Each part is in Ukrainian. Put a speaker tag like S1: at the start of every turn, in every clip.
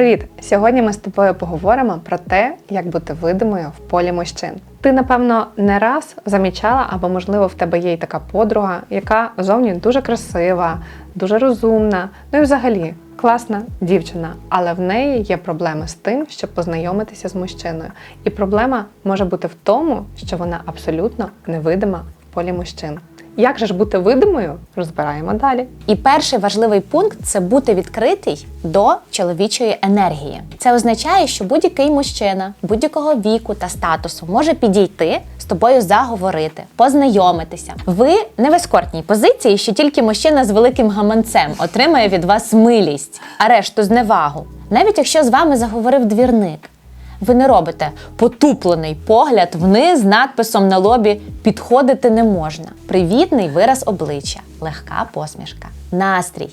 S1: Привіт! Сьогодні ми з тобою поговоримо про те, як бути видимою в полі мужчин. Ти, напевно, не раз замічала, або, можливо, в тебе є й така подруга, яка зовні дуже красива, дуже розумна, ну і взагалі класна дівчина, але в неї є проблеми з тим, щоб познайомитися з мужчиною. І проблема може бути в тому, що вона абсолютно невидима в полі мужчин. Як же ж бути видимою? Розбираємо далі.
S2: І перший важливий пункт це бути відкритий до чоловічої енергії. Це означає, що будь-який мужчина будь-якого віку та статусу може підійти з тобою заговорити, познайомитися. Ви не в ескортній позиції, що тільки мужчина з великим гаманцем отримає від вас милість, а решту зневагу. Навіть якщо з вами заговорив двірник. Ви не робите потуплений погляд вниз надписом на лобі підходити не можна. Привітний вираз обличчя, легка посмішка, настрій.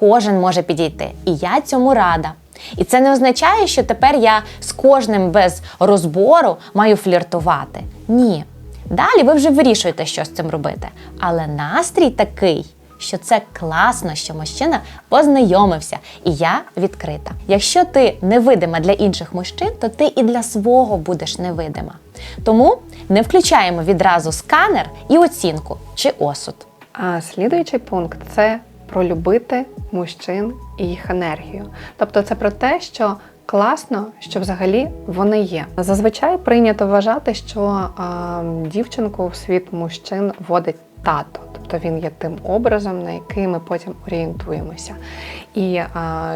S2: Кожен може підійти, і я цьому рада. І це не означає, що тепер я з кожним без розбору маю фліртувати. Ні. Далі ви вже вирішуєте, що з цим робити. Але настрій такий, що це класно, що мужчина познайомився, і я відкрита. Якщо ти невидима для інших мужчин, то ти і для свого будеш невидима. Тому не включаємо відразу сканер і оцінку чи осуд.
S1: А слідуючий пункт це про любити мужчин і їх енергію. Тобто це про те, що класно, що взагалі вони є. Зазвичай прийнято вважати, що а, дівчинку в світ мужчин вводить тато. Тобто він є тим образом, на який ми потім орієнтуємося. І а,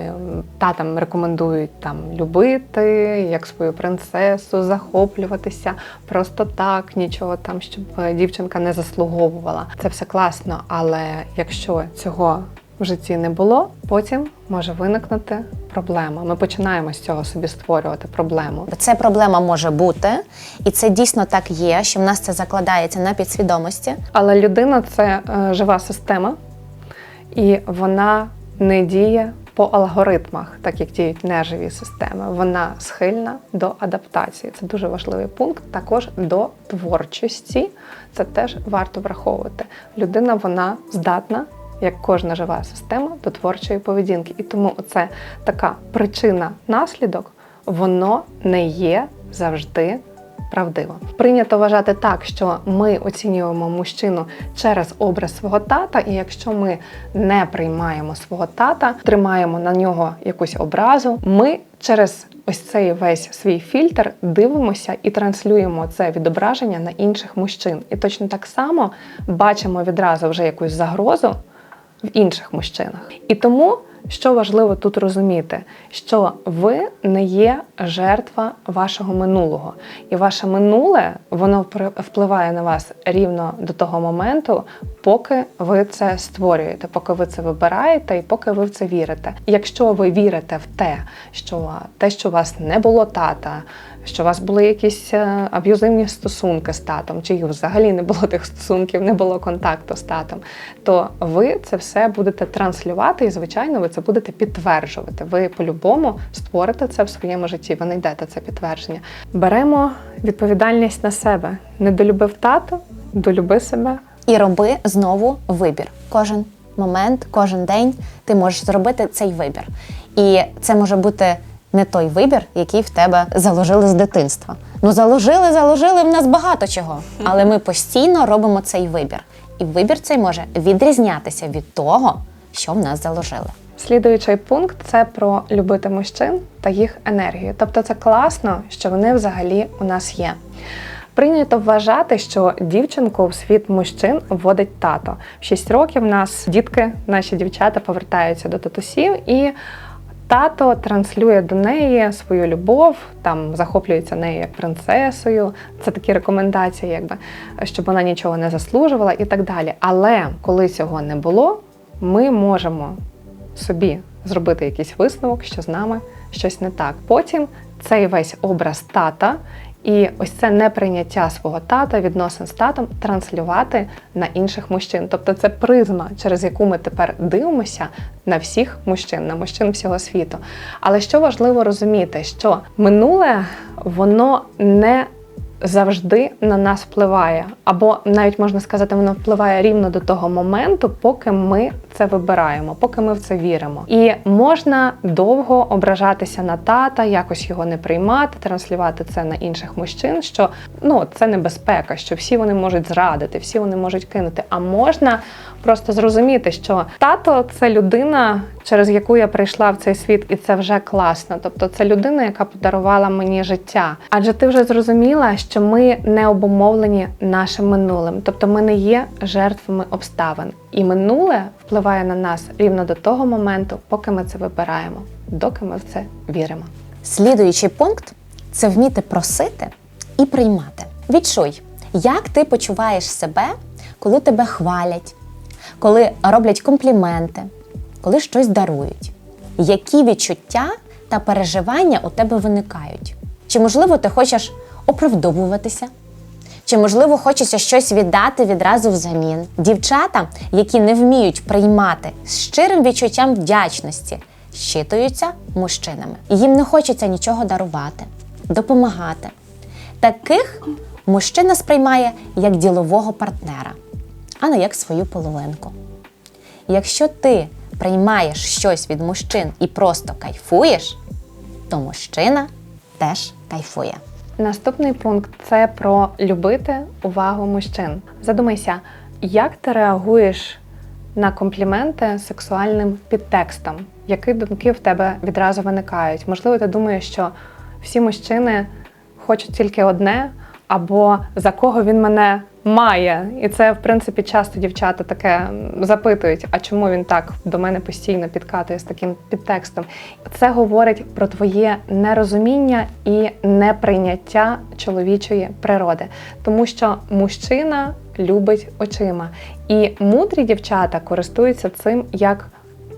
S1: татам рекомендують там любити як свою принцесу, захоплюватися просто так, нічого там, щоб дівчинка не заслуговувала. Це все класно, але якщо цього в житті не було, потім може виникнути проблема. Ми починаємо з цього собі створювати проблему.
S2: Це проблема може бути, і це дійсно так є, що в нас це закладається на підсвідомості.
S1: Але людина це е, жива система, і вона не діє по алгоритмах, так як діють неживі системи. Вона схильна до адаптації. Це дуже важливий пункт. Також до творчості. Це теж варто враховувати. Людина вона здатна. Як кожна жива система до творчої поведінки. І тому це така причина-наслідок, воно не є завжди правдиво. Прийнято вважати так, що ми оцінюємо мужчину через образ свого тата, і якщо ми не приймаємо свого тата, тримаємо на нього якусь образу, ми через ось цей весь свій фільтр дивимося і транслюємо це відображення на інших мужчин. І точно так само бачимо відразу вже якусь загрозу в інших мужчинах. І тому. Що важливо тут розуміти, що ви не є жертва вашого минулого, і ваше минуле воно впливає на вас рівно до того моменту, поки ви це створюєте, поки ви це вибираєте і поки ви в це вірите. Якщо ви вірите в те, що те, що у вас не було тата, що у вас були якісь е, аб'юзивні стосунки з татом, чи їх взагалі не було тих стосунків, не було контакту з татом, то ви це все будете транслювати, і, звичайно, ви це будете підтверджувати. Ви по-любому створите це в своєму житті. Ви знайдете це підтвердження. Беремо відповідальність на себе. Не долюбив тато, долюби себе.
S2: І роби знову вибір. Кожен момент, кожен день ти можеш зробити цей вибір. І це може бути не той вибір, який в тебе заложили з дитинства. Ну, заложили, заложили в нас багато чого. Але ми постійно робимо цей вибір. І вибір цей може відрізнятися від того, що в нас заложили.
S1: Слідуючий пункт це про любити мужчин та їх енергію. Тобто це класно, що вони взагалі у нас є. Прийнято вважати, що дівчинку в світ мужчин вводить тато. В 6 років нас дітки, наші дівчата повертаються до татусів і. Тато транслює до неї свою любов, там захоплюється нею як принцесою. Це такі рекомендації, якби щоб вона нічого не заслужувала і так далі. Але коли цього не було, ми можемо собі зробити якийсь висновок, що з нами щось не так. Потім цей весь образ тата і ось це неприйняття свого тата, відносин з татом, транслювати на інших мужчин. Тобто це призма, через яку ми тепер дивимося на всіх мужчин, на мужчин всього світу. Але що важливо розуміти, що минуле воно не завжди на нас впливає, або навіть можна сказати, воно впливає рівно до того моменту, поки ми це вибираємо, поки ми в це віримо. І можна довго ображатися на тата, якось його не приймати, транслювати це на інших мужчин. Що ну це небезпека, що всі вони можуть зрадити, всі вони можуть кинути. А можна просто зрозуміти, що тато це людина, через яку я прийшла в цей світ, і це вже класно. Тобто, це людина, яка подарувала мені життя. Адже ти вже зрозуміла, що ми не обумовлені нашим минулим, тобто ми не є жертвами обставин. І минуле впливає на нас рівно до того моменту, поки ми це вибираємо, доки ми в це віримо.
S2: Слідуючий пункт це вміти просити і приймати. Відчуй, як ти почуваєш себе, коли тебе хвалять, коли роблять компліменти, коли щось дарують. Які відчуття та переживання у тебе виникають? Чи можливо ти хочеш оправдовуватися? Чи можливо хочеться щось віддати відразу взамін? Дівчата, які не вміють приймати з щирим відчуттям вдячності, щитуються мужчинами. Їм не хочеться нічого дарувати, допомагати. Таких мужчина сприймає як ділового партнера, а не як свою половинку. Якщо ти приймаєш щось від мужчин і просто кайфуєш, то мужчина теж кайфує.
S1: Наступний пункт це про любити увагу мужчин. Задумайся, як ти реагуєш на компліменти сексуальним підтекстом? Які думки в тебе відразу виникають? Можливо, ти думаєш, що всі мужчини хочуть тільки одне, або за кого він мене має. І це, в принципі, часто дівчата таке запитують, а чому він так до мене постійно підкатує з таким підтекстом. Це говорить про твоє нерозуміння і неприйняття чоловічої природи, тому що мужчина любить очима, і мудрі дівчата користуються цим як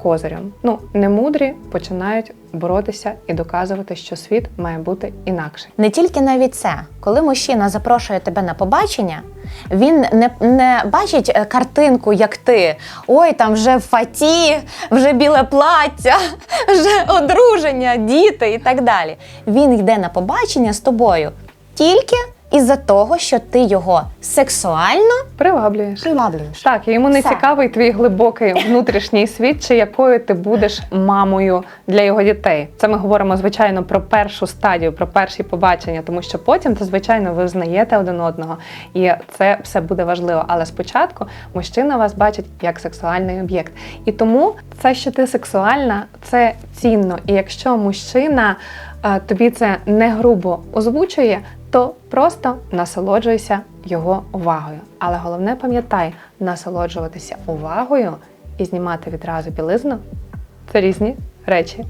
S1: козирем. Ну, немудрі починають боротися і доказувати, що світ має бути інакший.
S2: Не тільки навіть це, коли мужчина запрошує тебе на побачення, він не, не бачить е, картинку, як ти. Ой, там вже фаті, вже біле плаття, вже одруження, діти і так далі. Він йде на побачення з тобою тільки із-за того, що ти його сексуально
S1: Приваблюєш.
S2: приваблюєш.
S1: Так, йому не
S2: Все.
S1: цікавий твій глибокий внутрішній світ, чи якою ти будеш мамою для його дітей. Це ми говоримо звичайно про першу стадію, про перші побачення, тому що потім, то звичайно, ви знаєте один одного, і це все буде важливо. Але спочатку мужчина вас бачить як сексуальний об'єкт. І тому це, що ти сексуальна, це цінно. І якщо мужчина е, тобі це не грубо озвучує, то просто насолоджуйся його увагою. Але головне пам'ятай, насолоджуватися увагою і знімати відразу білизну це різні речі.